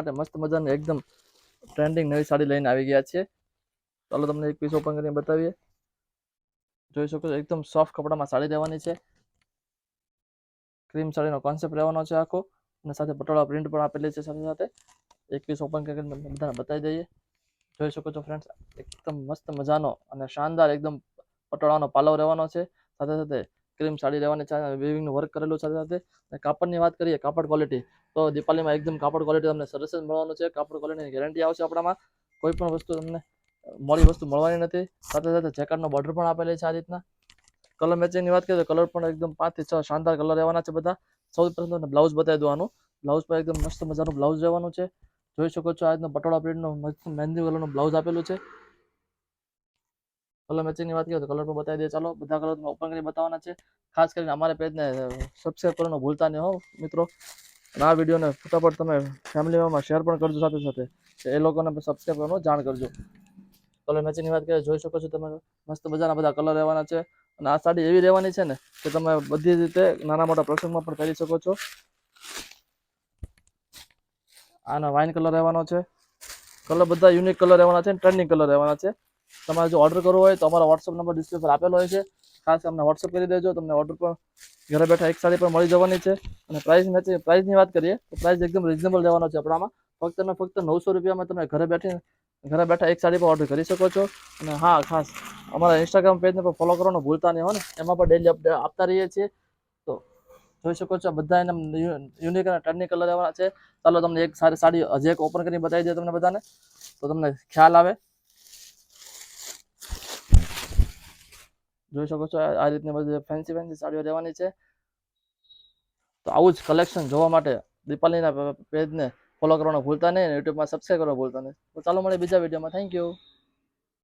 માટે મસ્ત મજાની એકદમ ટ્રેન્ડિંગ નવી સાડી લઈને આવી ગયા છીએ. ચાલો તમને એક પીસ ઓપન કરીને બતાવીએ. જોઈ શકો છો, એકદમ સોફ્ટ કપડામાં સાડી રહેવાની છે. ક્રીમ સાડીનો કોન્સેપ્ટ રહેવાનો છે આખો. અને સાથે પટોળા પ્રિન્ટ પણ આપેલી છે સાથે સાથે. એક પીસ ઓપન કરીને તમને બધાને બતાવી દઈએ. જોઈ શકો છો ફ્રેન્ડ્સ એકદમ મસ્ત મજાનો અને શાનદાર એકદમ પટોળાનો પાલવ રહેવાનો છે. સાથે સાથે ક્રીમ સાડી છે વિવિંગનું વર્ક કરેલું સાથે સાથે. કાપડની વાત કરીએ, કાપડ ક્વોલિટી તો દીપાલીમાં એકદમ કાપડ ક્વોલિટી તમને સરસ જ મળવાનું છે. કાપડ ક્વોલિટીની ગેરંટી આવશે આપણામાં. કોઈ પણ વસ્તુ તમને મોડી વસ્તુ મળવાની નથી. સાથે સાથે જેકેટનો બોર્ડર પણ આપેલી છે આ રીતના. કલર મેચિંગની વાત કરીએ તો કલર પણ એકદમ પાંચથી છ શાનદાર કલર રહેવાના છે બધા. સૌથી પ્રથમ તમને બ્લાઉઝ બતાવી દેવાનું બ્લાઉઝ પર એકદમ મસ્ત મજાનું બ્લાઉઝ રહેવાનું છે. જોઈ શકો છો આ રીતના પટોળા પ્રિન્ટનું મસ્ત મહેંદી કલરનું બ્લાઉઝ આપેલું છે. કલર મેચિંગની વાત કરીએ તો કલર પણ બતાવી દઈએ ચાલો, બધા કલર તમને ઓપન કરી બતાવવાના છે. ખાસ કરીને અમારા પેજને સબસ્ક્રાઈબ કરવાનું ભૂલતા નહીં હો, મિત્રો. આ વિડીયોને ફટાફટ તમે ફેમિલી શેર પણ કરજો સાથે સાથે. એ લોકોને સબસ્ક્રાઈબ કરવાનું જાણ કરજો. કલર મેચિંગની વાત કરીએ, જોઈ શકો છો તમે મસ્ત મજાના બધા કલર રહેવાના છે. અને આ સાડી એવી રહેવાની છે ને, કે તમે બધી રીતે નાના મોટા પ્રસંગમાં પણ પહેરી શકો છો. આનો વાઇન કલર રહેવાનો છે. કલર બધા યુનિક કલર રહેવાના છે ટ્રેન્ડિંગ કલર રહેવાના છે. તમારે જો ઓર્ડર કરવો હોય તો અમારો વોટ્સઅપ નંબર ડિસ્પ્લે આપેલો હોય છે. ખાસ અમને વોટ્સઅપ કરી દેજો, તમને ઓર્ડર પણ ઘરે બેઠા એક સાડી પણ મળી જવાની છે. અને પ્રાઇસ મેચિંગ પ્રાઇસની વાત કરીએ, તો પ્રાઇસ એકદમ રિઝનેબલ રહેવાનો છે આપણામાં. ફક્ત ને ફક્ત નવસો રૂપિયામાં તમે ઘરે બેઠી, ઘરે બેઠા એક સાડી પર ઓર્ડર કરી શકો છો. અને હા, ખાસ, અમારા ઇન્સ્ટાગ્રામ પેજને પણ ફોલો કરવાનું ભૂલતા નહીં હો ને. એમાં પણ ડેલી અપડેટ આપતા રહીએ છીએ. તો જોઈ શકો છો બધા એના યુનિક અને ટર્ની કલર રહેવાના છે. ચાલો તમને એક સારી સાડી હજી એક ઓપન કરીને બતાવી દે તમને બધાને. તો તમને ખ્યાલ આવે. જોઈ શકો છો, આ રીતની બધી ફેન્સી ફેન્સી સાડીઓ રહેવાની છે. તો આવું જ કલેક્શન જોવા માટે દીપાલીના પેજને ફોલો કરવાનું ભૂલતા નહીં યુટ્યુબમાં સબસ્ક્રાઈબ કરવાનું ભૂલતા નહીં. તો ચાલો મળે બીજા વિડીયોમાં થેન્ક યુ